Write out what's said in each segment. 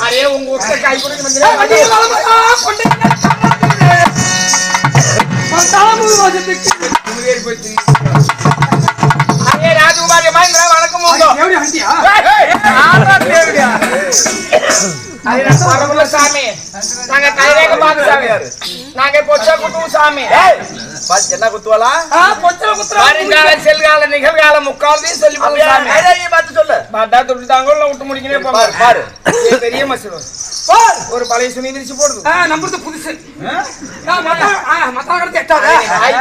Array உங்க ஊர்ல கை கொடுக்க வந்து வண்டிக்கு வளமா கொண்டு தலைமுறை வாசத்துக்கு அரே ராஜகுமாரி வணக்கம் சாமி நாங்க கைரேக பாத்து சாமி நாங்க பொச்ச குட்டு சாமி என்ன குத்துவாளா? ஆ பொச்சல குத்துற. வருங்கால செல்கால நிகழ்கால முக்காலத்தையும் சொல்லி போடு சாமி கைதாரியை பார்த்து சொல்லு. பாட்டா துட்டு தாங்கல விட்டு முடிக்கணும் பாரு, பெரிய மசூர் ஒரு பழைய சுனி விரிச்சு போடுது. புதுசு. ஆ? மத்த ஆ மத்த கடத்து எட்டாத. ஆய்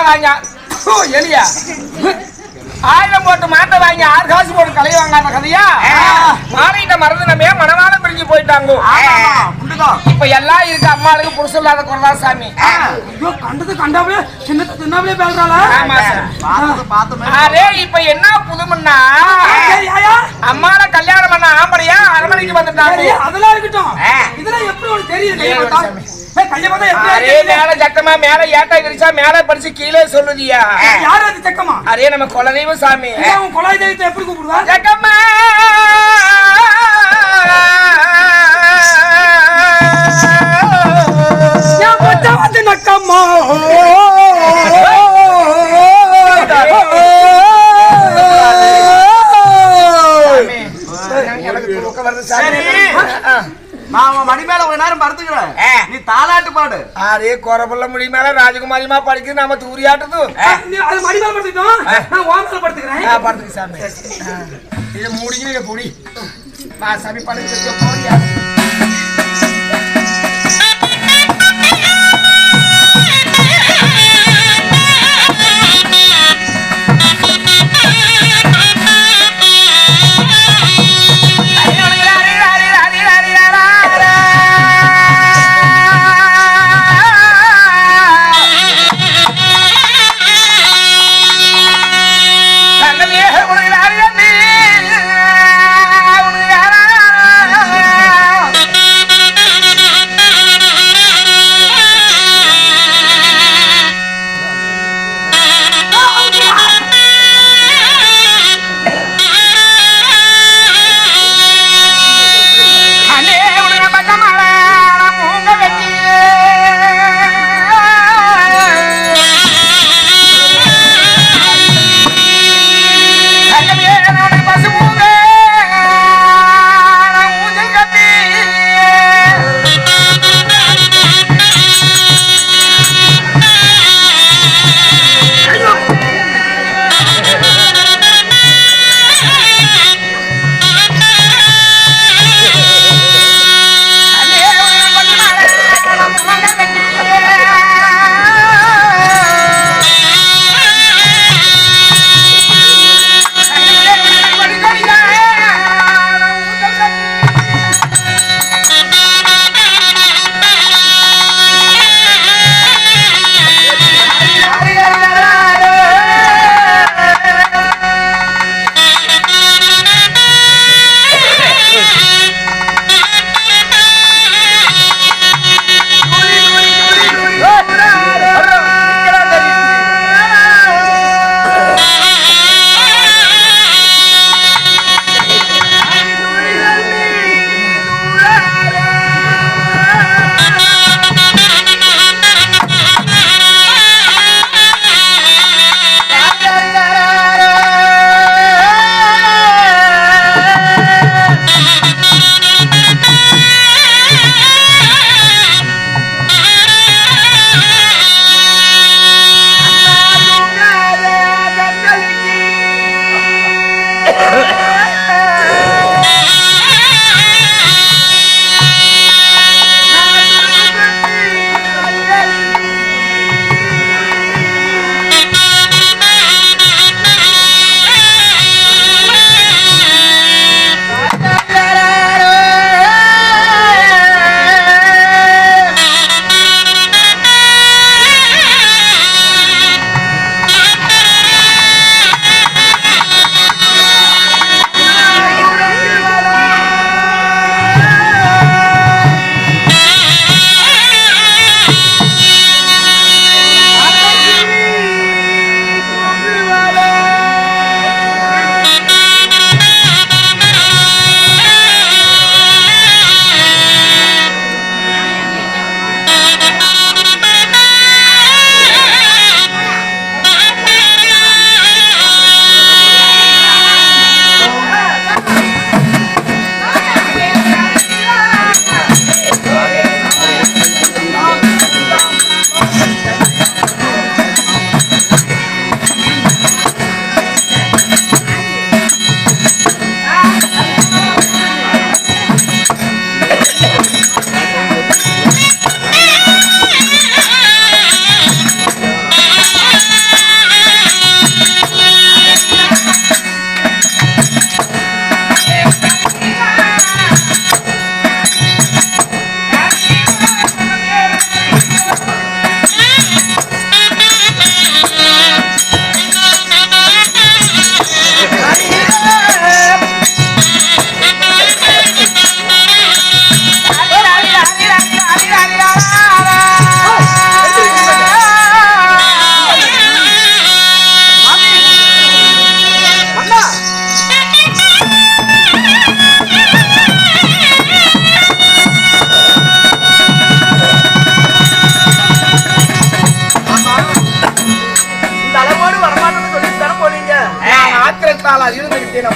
மாட்டை வாங்க ஓ, எலியா. ஆயிரம் போட்டு மாட்டை வாங்கி ஆறு காசு போட்டு கலை வாங்காத கதையா? மாறிட்ட மறந்து நம்ம மனவாள பிரிஞ்சு போயிட்டாங்க. இப்ப எல்லாம் இருக்கு. அம்மாளுக்கு புருஷன் இல்லாத குறதா சாமி ஐயோ கண்டது கண்டாவே சின்ன தின்னாவே பேசுறாளா. அரே இப்ப என்ன புதுமுன்னா? அம்மால கல்யாணம் பண்ண ஆம்பளையா? அரமனைக்கு வந்துட்டாங்க. அதெல்லாம் இருக்கட்டும். இதெல்லாம் எப்படி உனக்கு தெரியும் அரே? மேல சக்கமா மேல ஏட்டா விரிச்சா மேல படிச்சு கீழே சொல்லுதியா? யார் அது செக்கமா? அரே நம்ம குலதெய்வ சாமி. ஐயா, உன் குழாய் தெய்வத்தை எப்படி கூப்பிடுவா? மச்சான் வந்து நக்கம்மா சாமி, எனக்கு தூக்கம் வருது சாமி. நான் அவன் மணி மேல ஒரு நேரம் படுத்துக்கிறேன் நீ தாலாட்டு பாடு. அரே குறப்புள்ள முடி மேல ராஜகுமாரிமா படிக்குது நம்ம தூரியாட்டுது. அது மேல நான் படுத்துக்கிறேன். ஆ, படுத்துக்கு சாமி. இதை இதை புடி. வா சாமி படுத்து போறியா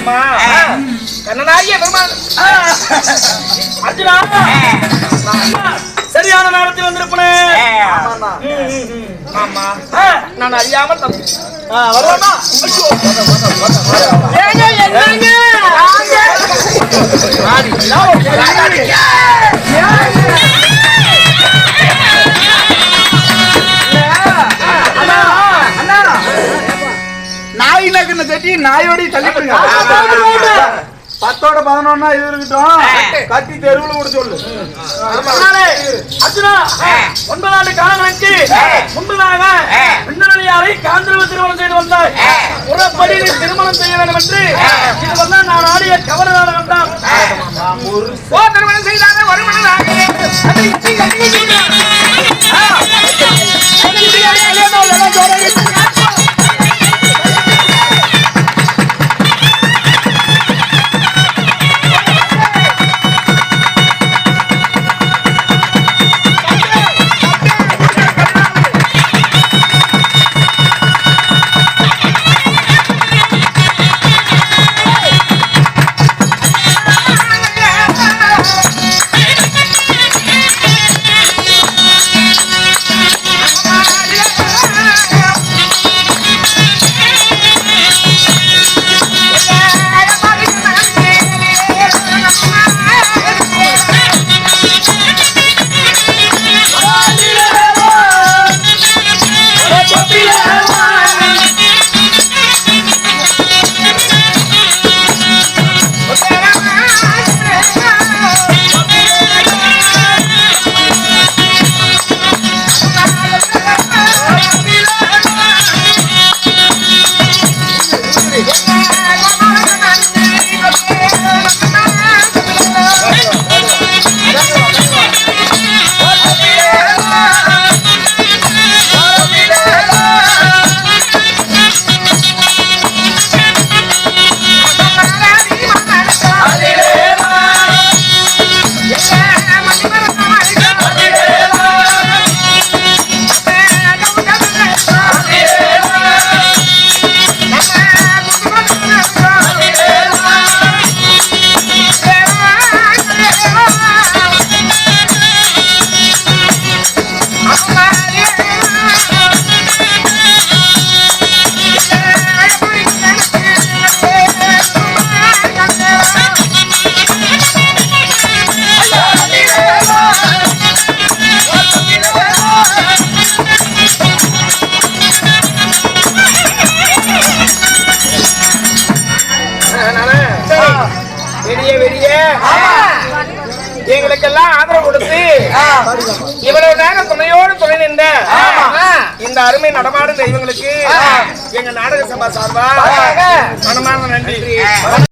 அம்மா. கண்ணனாகிய பெருமாள் அர்ஜுனா. சரியான நேரத்தில் வந்திருப்பேன். ஆமா நான் அறியாமல் தப்பு ஆ, வருவாண்ணா? ஏங்க என்னங்க அண்ணா, நக்குன தட்டி நாயோடி தள்ளிவிடுங்க பத்தோட பதினொன்னா இது இருக்கட்டும் கட்டி தெருவுல கூட சொல்லு. அர்ஜுனா ஒன்பது ஆண்டு காலங்களுக்கு முன்பதாக விண்ணலையாரை காந்திரவ திருமணம் செய்து வந்தாய் முறைப்படி நீ திருமணம் செய்ய வேண்டும் என்று இதுவெல்லாம் நான் ஆடிய கவன நாடகம் தான் திருமணம் செய்தாங்க ஒரு மனதாக எங்களுக்கெல்லாம் ஆதரவு கொடுத்து இவ்வளவு நேரம் துணையோடு துணை நின்ற இந்த அருமை நடமாடும் தெய்வங்களுக்கு எங்க நாடக சபா சார்பா மனமார்ந்த நன்றி.